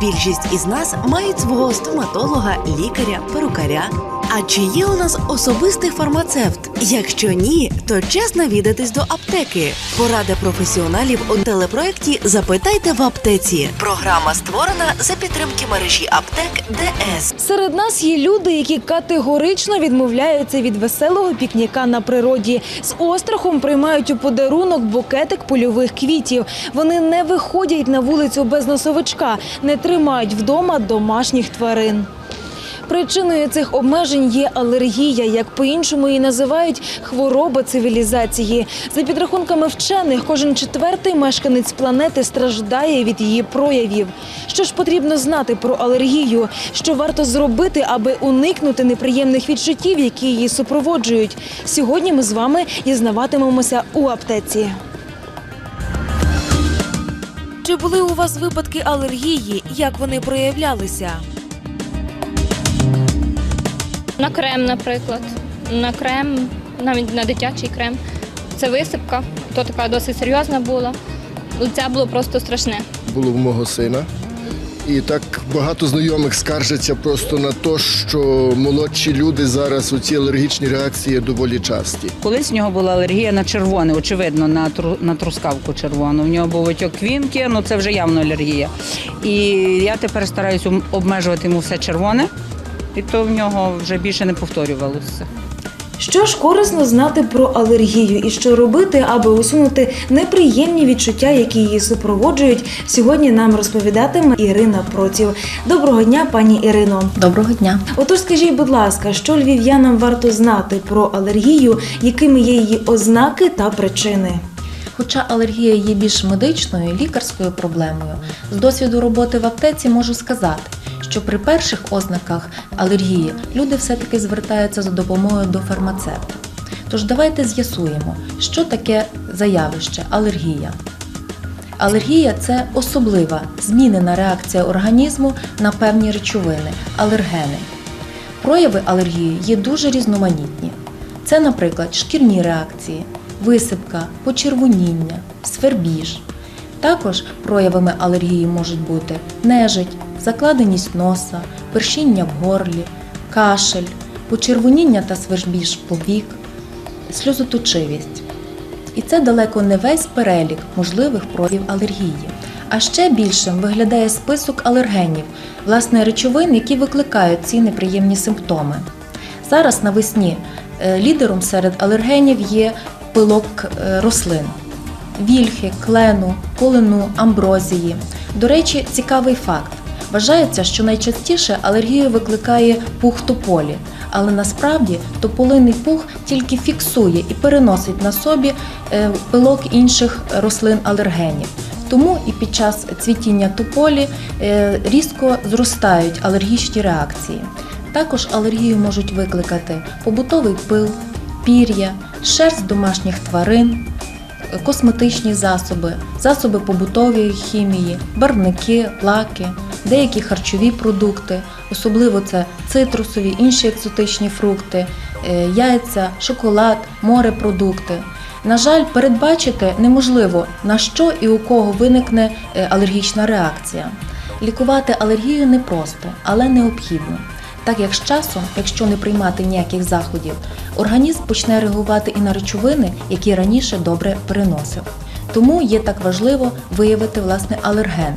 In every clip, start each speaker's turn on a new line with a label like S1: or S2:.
S1: Більшість із нас мають свого стоматолога, лікаря, перукаря. А чи є у нас особистий фармацевт? Якщо ні, то час навідатись до аптеки. Порада професіоналів у телепроекті Запитайте в аптеці. Програма створена за підтримки мережі аптек ДС.
S2: Серед нас є люди, які категорично відмовляються від веселого пікніка на природі. З острахом приймають у подарунок букетик польових квітів. Вони не виходять на вулицю без носовичка, не тримають вдома домашніх тварин. Причиною цих обмежень є алергія, як по-іншому її називають хвороба цивілізації. За підрахунками вчених, кожен четвертий мешканець планети страждає від її проявів. Що ж потрібно знати про алергію? Що варто зробити, аби уникнути неприємних відчуттів, які її супроводжують? Сьогодні ми з вами дізнаватимемося у аптеці. Чи були у вас випадки алергії? Як вони проявлялися?
S3: На крем, наприклад. На крем, навіть на дитячий крем. Це висипка, то така досить серйозна була. Ну, Це було просто страшне.
S4: було в мого сина. І так багато знайомих скаржаться просто на те, що молодші люди зараз у ці алергічні реакції доволі часті.
S5: Колись в нього була алергія на червоне, очевидно, на тру- на трускавку червону. В нього був отек квінки, ну це вже явно алергія. І я тепер стараюся обмежувати йому все червоне, і то в нього вже більше не повторювалося.
S2: Що ж корисно знати про алергію і що робити, аби усунути неприємні відчуття, які її супроводжують, сьогодні нам розповідатиме Ірина Проців. Доброго дня, пані Ірино.
S6: Доброго дня.
S2: Отож, скажіть, будь ласка, що львів'янам варто знати про алергію, якими є її ознаки та причини?
S6: Хоча алергія є більш медичною, лікарською проблемою, з досвіду роботи в аптеці можу сказати, що при перших ознаках алергії люди все-таки звертаються за допомогою до фармацевта. Тож давайте з'ясуємо, що таке заявище алергія. Алергія це особлива змінена реакція організму на певні речовини алергени. Прояви алергії є дуже різноманітні. Це, наприклад, шкірні реакції, висипка, почервоніння, свербіж. Також проявами алергії можуть бути нежить, закладеність носа, першіння в горлі, кашель, почервоніння та свербіж повік, сльозоточивість. І це далеко не весь перелік можливих проявів алергії. А ще більшим виглядає список алергенів, власне речовин, які викликають ці неприємні симптоми. Зараз навесні е, лідером серед алергенів є пилок е, рослин вільхи, клену, полину, амброзії. До речі, цікавий факт. Вважається, що найчастіше алергію викликає пух тополі, але насправді тополиний пух тільки фіксує і переносить на собі е, пилок інших рослин-алергенів. Тому і під час цвітіння тополі е, різко зростають алергічні реакції. Також алергію можуть викликати побутовий пил, пір'я, шерсть домашніх тварин, косметичні засоби, засоби побутової хімії, барвники, лаки, деякі харчові продукти, особливо це цитрусові, інші екзотичні фрукти, е, яйця, шоколад, морепродукти. На жаль, передбачити неможливо, на що і у кого виникне е, алергічна реакція. Лікувати алергію непросто, але необхідно. Так як з часом, якщо не приймати ніяких заходів, організм почне реагувати і на речовини, які раніше добре переносив. Тому є так важливо виявити власне алерген.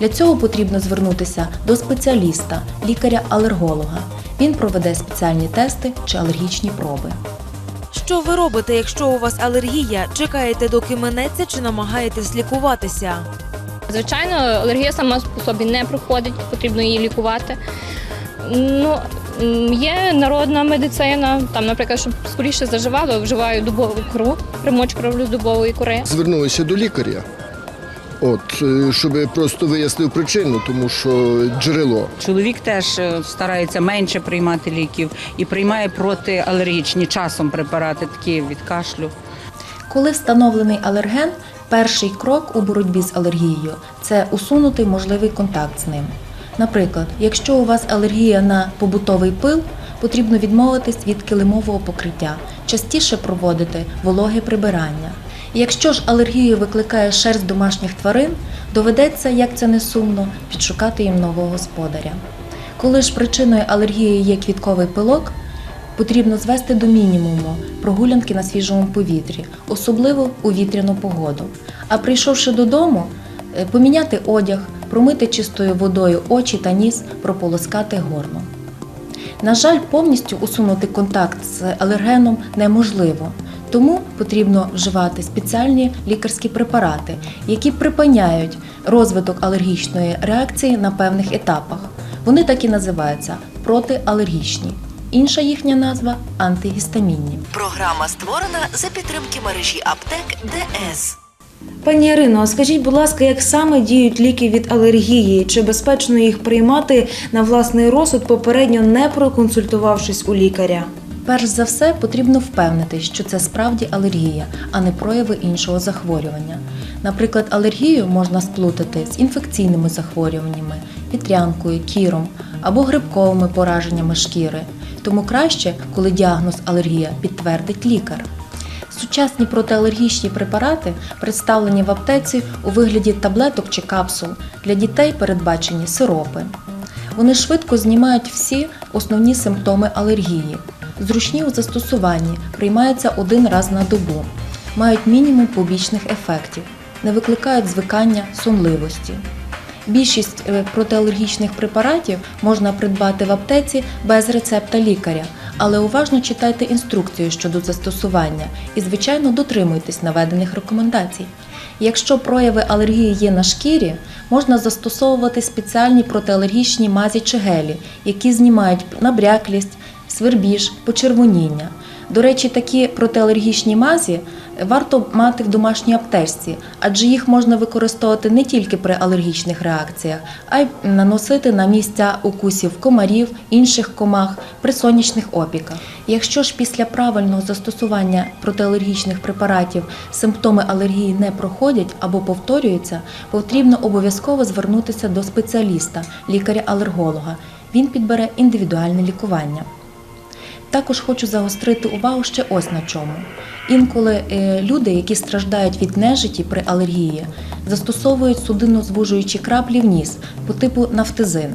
S6: Для цього потрібно звернутися до спеціаліста, лікаря-алерголога. Він проведе спеціальні тести чи алергічні проби.
S2: Що ви робите, якщо у вас алергія? Чекаєте, доки минеться, чи намагаєтесь лікуватися?
S3: Звичайно, алергія сама по собі не проходить, потрібно її лікувати. Ну, є народна медицина, там, наприклад, щоб скоріше заживало, вживаю дубову кору, примочку роблю з дубової кори.
S4: Звернулися до лікаря, от, е, щоб просто вияснив причину, тому що джерело.
S5: Чоловік теж е, старається менше приймати ліків і приймає протиалергічні часом препарати, такі від кашлю.
S6: Коли встановлений алерген, перший крок у боротьбі з алергією це усунути можливий контакт з ним. Наприклад, якщо у вас алергія на побутовий пил, потрібно відмовитись від килимового покриття, частіше проводити вологе прибирання. Якщо ж алергію викликає шерсть домашніх тварин, доведеться, як це не сумно, підшукати їм нового господаря. Коли ж причиною алергії є квітковий пилок, потрібно звести до мінімуму прогулянки на свіжому повітрі, особливо у вітряну погоду. А прийшовши додому, е, поміняти одяг, промити чистою водою очі та ніс, прополоскати горло. На жаль, повністю усунути контакт з алергеном неможливо, тому потрібно вживати спеціальні лікарські препарати, які припиняють розвиток алергічної реакції на певних етапах. Вони так і називаються протиалергічні. Інша їхня назва антигістамінні.
S1: Програма створена за підтримки мережі аптек ДС.
S2: Пані Ірино, скажіть, будь ласка, як саме діють ліки від алергії? Чи безпечно їх приймати на власний розсуд, попередньо не проконсультувавшись у лікаря?
S6: Перш за все, потрібно впевнити, що це справді алергія, а не прояви іншого захворювання. Наприклад, алергію можна сплутати з інфекційними захворюваннями, вітрянкою, кіром або грибковими пораженнями шкіри. Тому краще, коли діагноз алергія підтвердить лікар. Сучасні протиалергічні препарати представлені в аптеці у вигляді таблеток чи капсул. Для дітей передбачені сиропи. Вони швидко знімають всі основні симптоми алергії. Зручні у застосуванні, приймаються один раз на добу, мають мінімум побічних ефектів, не викликають звикання сонливості. Більшість е, протиалергічних препаратів можна придбати в аптеці без рецепта лікаря, але уважно читайте інструкцію щодо застосування і, звичайно, дотримуйтесь наведених рекомендацій. Якщо прояви алергії є на шкірі, можна застосовувати спеціальні протиалергічні мазі чи гелі, які знімають набряклість, свербіж, почервоніння. До речі, такі протиалергічні мазі варто мати в домашній аптечці, адже їх можна використовувати не тільки при алергічних реакціях, а й наносити на місця укусів комарів, інших комах, при сонячних опіках. Якщо ж після правильного застосування протиалергічних препаратів симптоми алергії не проходять або повторюються, потрібно обов'язково звернутися до спеціаліста, лікаря-алерголога. Він підбере індивідуальне лікування. Також хочу загострити увагу ще ось на чому. Інколи е, люди, які страждають від нежиті при алергії, застосовують судинно-звужуючі краплі в ніс по типу нафтизин.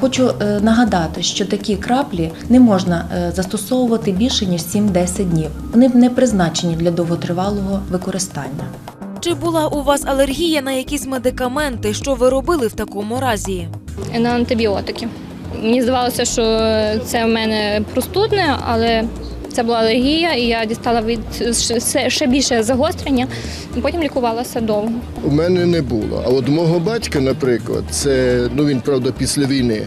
S6: Хочу е, нагадати, що такі краплі не можна е, застосовувати більше ніж 7-10 днів. Вони не призначені для довготривалого використання.
S2: Чи була у вас алергія на якісь медикаменти? Що ви робили в такому разі?
S3: на антибіотики. Мені здавалося, що це в мене простудне, але це була алергія, і я дістала від ще- ще більше загострення, і потім лікувалася довго.
S4: У мене не було. А от мого батька, наприклад, це ну він правда після війни.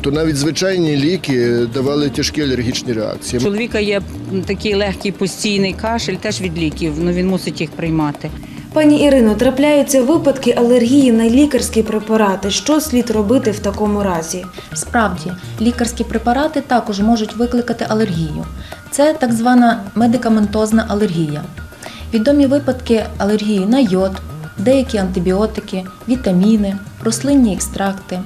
S4: То навіть звичайні ліки давали тяжкі алергічні
S5: У
S4: реакції.
S5: чоловіка є такий легкий постійний кашель, теж від ліків. Ну він мусить їх приймати.
S2: Пані Ірино, трапляються випадки алергії на лікарські препарати. Що слід робити в такому разі?
S6: Справді, лікарські препарати також можуть викликати алергію. Це так звана медикаментозна алергія. Відомі випадки алергії на йод, деякі антибіотики, вітаміни, рослинні екстракти.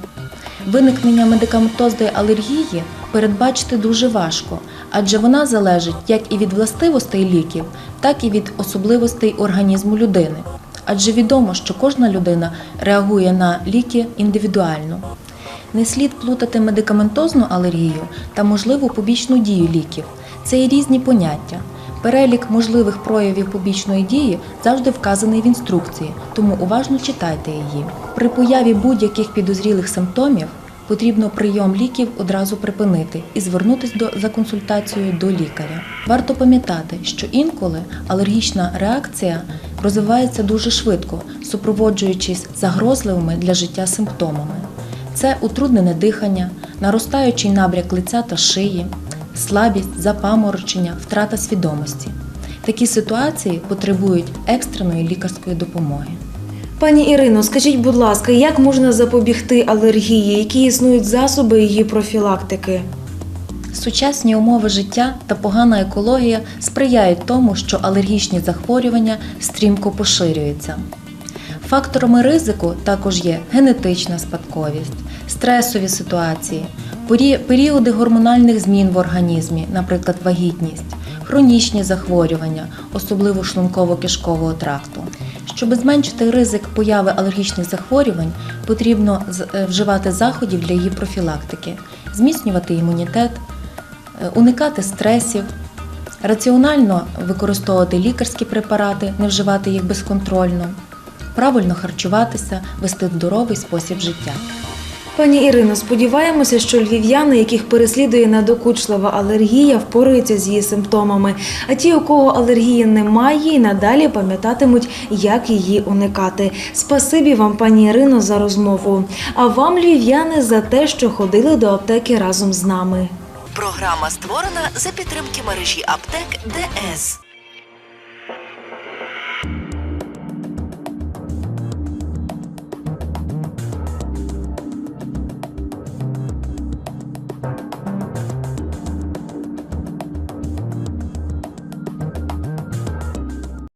S6: Виникнення медикаментозної алергії передбачити дуже важко, адже вона залежить як і від властивостей ліків, так і від особливостей організму людини. Адже відомо, що кожна людина реагує на ліки індивідуально. Не слід плутати медикаментозну алергію та можливу побічну дію ліків. Це є різні поняття. Перелік можливих проявів побічної дії завжди вказаний в інструкції, тому уважно читайте її. При появі будь-яких підозрілих симптомів потрібно прийом ліків одразу припинити і звернутися за консультацією до лікаря. Варто пам'ятати, що інколи алергічна реакція розвивається дуже швидко, супроводжуючись загрозливими для життя симптомами. Це утруднене дихання, наростаючий набряк лиця та шиї, слабість, запаморочення, втрата свідомості. Такі ситуації потребують екстреної лікарської допомоги.
S2: Пані Ірино, скажіть, будь ласка, як можна запобігти алергії? Які існують засоби її профілактики?
S6: Сучасні умови життя та погана екологія сприяють тому, що алергічні захворювання стрімко поширюються. Факторами ризику також є генетична спадковість, стресові ситуації, періоди гормональних змін в організмі, наприклад, вагітність, хронічні захворювання, особливо шлунково-кишкового тракту. Щоб зменшити ризик появи алергічних захворювань, потрібно е, вживати заходів для її профілактики, зміцнювати імунітет, е, уникати стресів, раціонально використовувати лікарські препарати, не вживати їх безконтрольно, правильно харчуватися, вести здоровий спосіб життя.
S2: Пані Ірино, сподіваємося, що львів'яни, яких переслідує надокучлива алергія, впораються з її симптомами. А ті, у кого алергії немає, і надалі пам'ятатимуть, як її уникати. Спасибі вам, пані Ірино, за розмову. А вам, львів'яни, за те, що ходили до аптеки разом з нами.
S1: Програма створена за підтримки мережі аптек ДС.